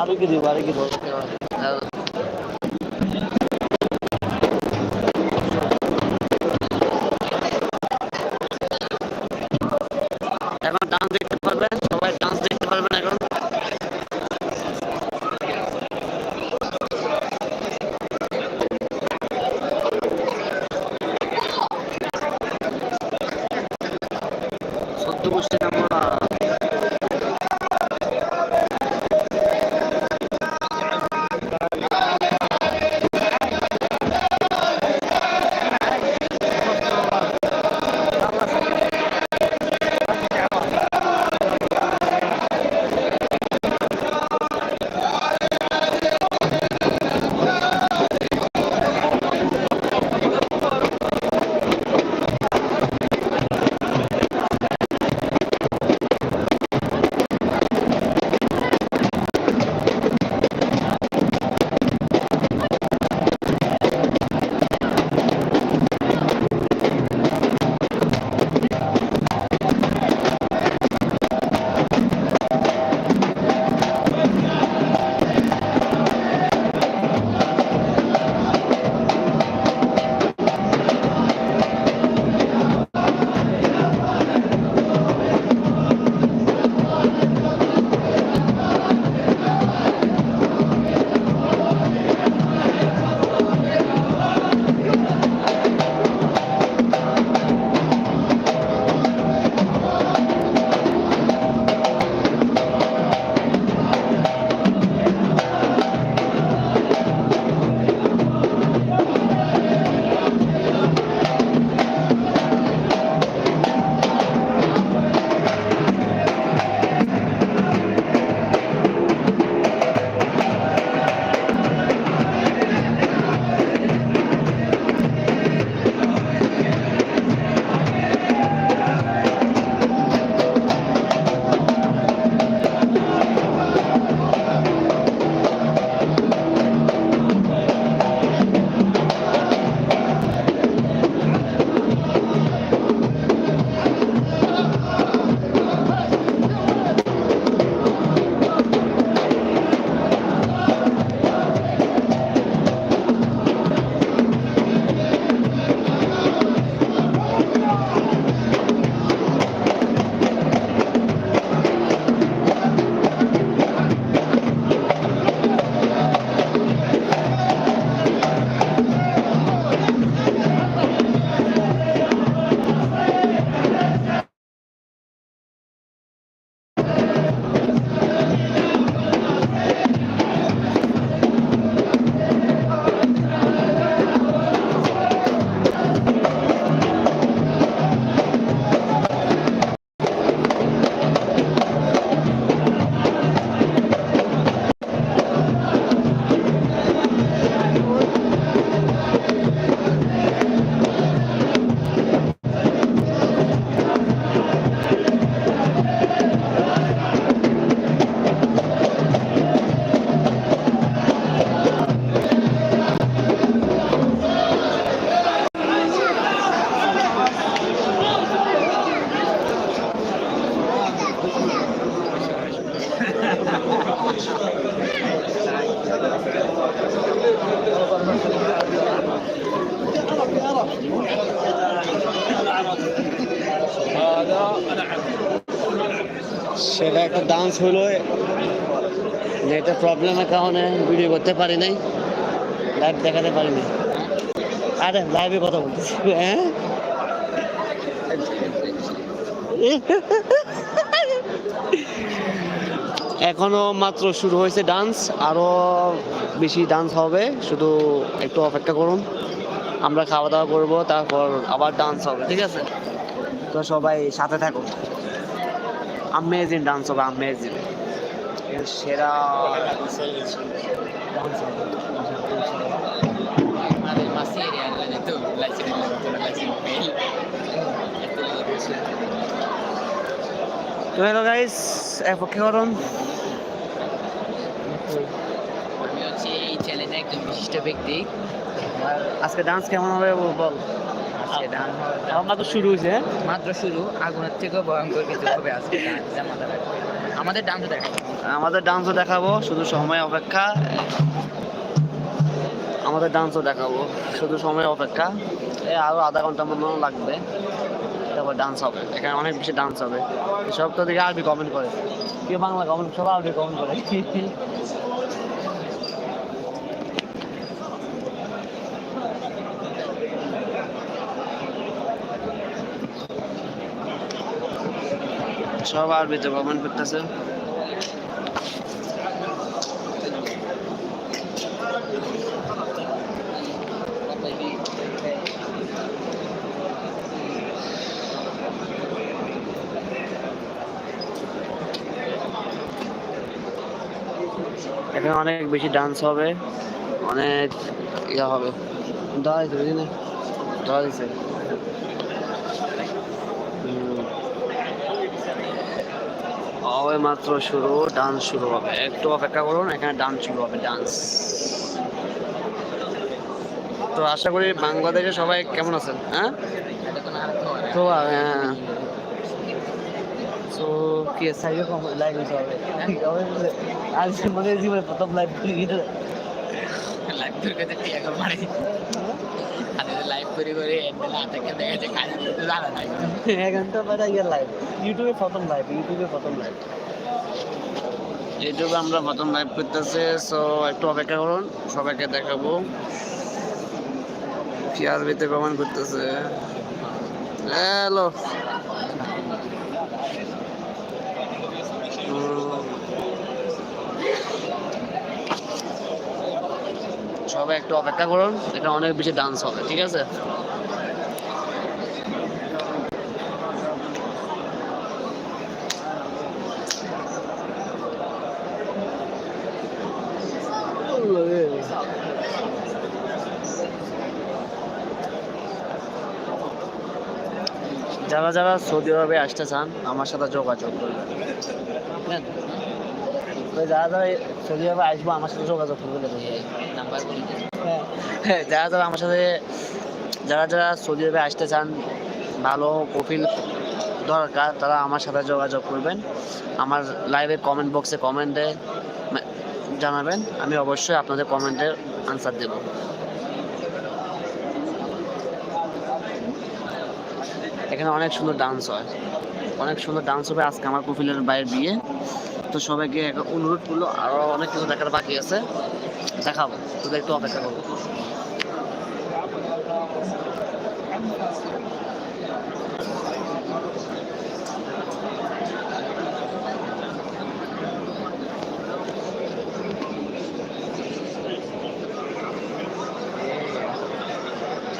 আর কি দিব আরও কি দিব? হলো নেটের প্রবলেমের কারণে ভিডিও করতে পারি নাই লাইভ দেখাতে পারিনি আরে লাইভে কথা বলতেছি হ্যাঁ? এখনও মাত্র শুরু হয়েছে ডান্স আরও বেশি ডান্স হবে, শুধু একটু অপেক্ষা করুন। আমরা খাওয়া দাওয়া করব, তারপর আবার ডান্স হবে, ঠিক আছে? তো সবাই সাথে থাকুন। আমেজিং ডান্স হবে আমেজিং সেরা তো হ্যালো গাইস এপক্ষে করুন। আমি হচ্ছে এই চ্যানেলে একজন বিশিষ্ট ব্যক্তি। আজকে ডান্স কেমন হবে বল? আজকে আমরা তো শুরু হয়েছে হ্যাঁ? মাত্র শুরু আগুনের থেকেও ভয়ঙ্কর কিছু হবে আজকে। আমাদের আমাদের ডান্স দেখা আমাদের ডান্সও দেখাবো শুধু সময় অপেক্ষা। আমাদের ডান্সও দেখাবো শুধু সময় অপেক্ষা। এই আরও আধা ঘণ্টা মতো লাগবে। তারপর ডান্স হবে। এখানে অনেক বেশি ডান্স হবে। সব তো দিকে আরবি কমেন্ট করে। কেউ বাংলা কমেন্ট সব আরবি কমেন্ট করে। সব আরবিতে কমেন্ট করতেছে। এখানে অনেক বেশি ডান্স হবে, অনেক ইয়ে হবে। দাঁড়াই তো বুঝলি না? দাঁড়া হবে মাত্র শুরু ডান্স শুরু হবে। একটু অপেক্ষা করুন এখানে ডান্স শুরু হবে ডান্স তো আশা করি বাংলাদেশে সবাই কেমন আছেন হ্যাঁ? তো তো হ্যাঁ তো কি সাইডে কম লাইক হইতে হবে? আজ মনে জীবনে প্রথম লাইভ লাইভ করে কাছে টিয়া করে মারে? আর লাইভ করে করে আটাকে দেখা যায় কাজ করতে জানা নাই এক ঘণ্টা পরে ইয়ে লাইভ ইউটিউবে প্রথম লাইভ ইউটিউবে প্রথম লাইভ ইউটিউবে আমরা প্রথম লাইভ করতেছে সো একটু অপেক্ষা করুন, সবাইকে দেখাবো। কি আরবিতে কমেন্ট করতেছে। হ্যালো সবাই একটু অপেক্ষা করুন, এটা অনেক বেশি ডান্স হবে, ঠিক আছে? যারা যারা সৌদি আরবে আসতে চান আমার সাথে যোগাযোগ করবেন। তো যারা যারা সৌদি আরবে আসব আমার সাথে যোগাযোগ করবেন। নাম্বার হ্যাঁ, যারা যারা আমার সাথে যারা যারা সৌদি আরবে আসতে চান ভালো প্রোফাইল দরকার তারা আমার সাথে যোগাযোগ করবেন। আমার লাইভে কমেন্ট বক্সে কমেন্টে জানাবেন। আমি অবশ্যই আপনাদের কমেন্টের আনসার দেব। এখানে অনেক সুন্দর ডান্স হয় অনেক সুন্দর ডান্স হবে আজকে আমার প্রোফাইলের বাইরের বিয়ে তো সবাইকে একটা অনুরোধ করলো আরও অনেক কিছু দেখার বাকি আছে দেখাবো তোদের একটু অপেক্ষা করবো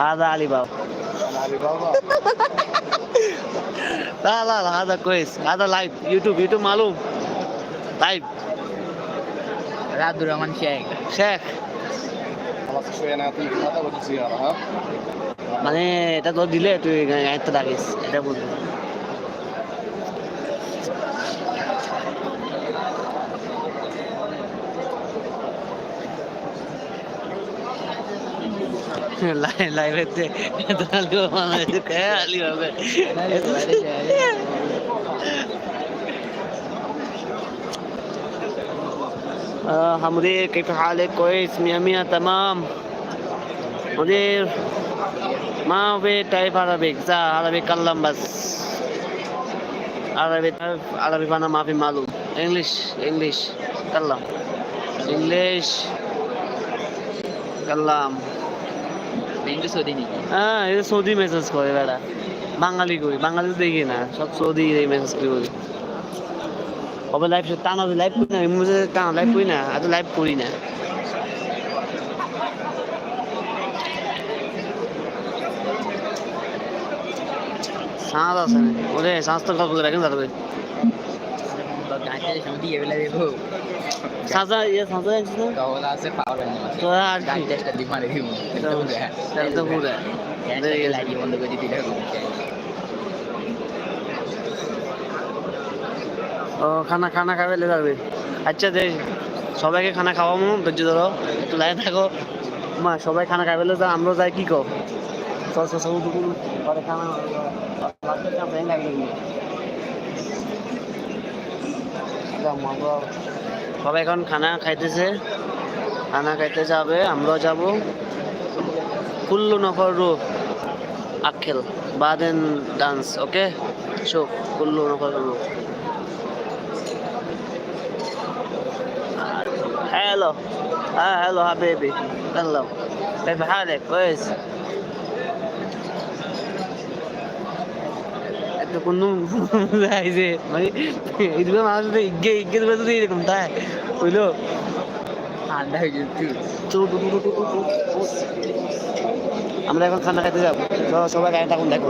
هذا علي بابا علي بابا لا لا لا هذا كويس هذا لايف يوتيوب يوتيوب معلوم لايف রাব্দুর রহমান শেখ শেখ خلاص شوي انا اعطيك هذا وادي سياره ها মানে এটা তো দিলে তুই গাড়িতে দাঁড়িস এটা বুঝবি লাইভেতে আলি আলি হবে آه مدير كيف حالك كويس مية مية تمام مدير ما في تعرف عربي سا عربي كلام بس عربي تعرف عربي فانا ما في معلوم انجلش انجلش كلام انجلش كلام বেঙ্গু সৌদি নাকি হ্যাঁ এটা সৌদি মেসেজ করে বেড়া। বাঙালি করি বাঙালি দেখি না। সব সৌদি মেসেজ করি বলি। কবে লাইভ টানা লাইভ করি না এমনি টানা লাইভ করি না এত লাইভ করি না। সাঁত আছে না ওরে সাঁত তো গল্প রাখেন সৌদি এবেলা দেখো সাঁচা ইয়ে না কহলা আছে পাওয়ার তো আর একটা দিক মারে দিব তাহলে তো পুরো। লাগিয়ে বন্ধ করে দিতে ও খানা খানা খাবে লে যাবে। আচ্ছা দে সবাইকে খানা খাওয়াবো ধৈর্য ধরো। একটু লাইন থাকো। মা সবাই খানা খাবে লে যা আমরাও যাই কি কো সব সব সব দুপুর পরে খানা ফ্রেন্ড লাগবে। সবাই এখন খানা খাইতেছে খানা খাইতে যাবে আমরাও যাব কুল্লু নফর রু আখেল বাদেন ডান্স ওকে শো কুল্লু নফর রু هلو اه هلو حبيبي هلو كيف حالك كويس কোনো যে মানে এইদিকে মানুষ তো দেবে এরকম তাই বুঝলো? ঠান্ডা হয়ে গেছে। আমরা এখন খানা খাইতে যাব। সবাই গাড়ি থাকুন দেখো।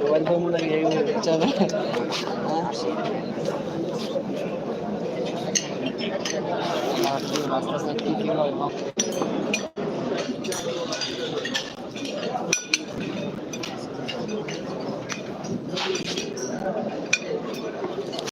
মোবাইল ফোন লাগে চলো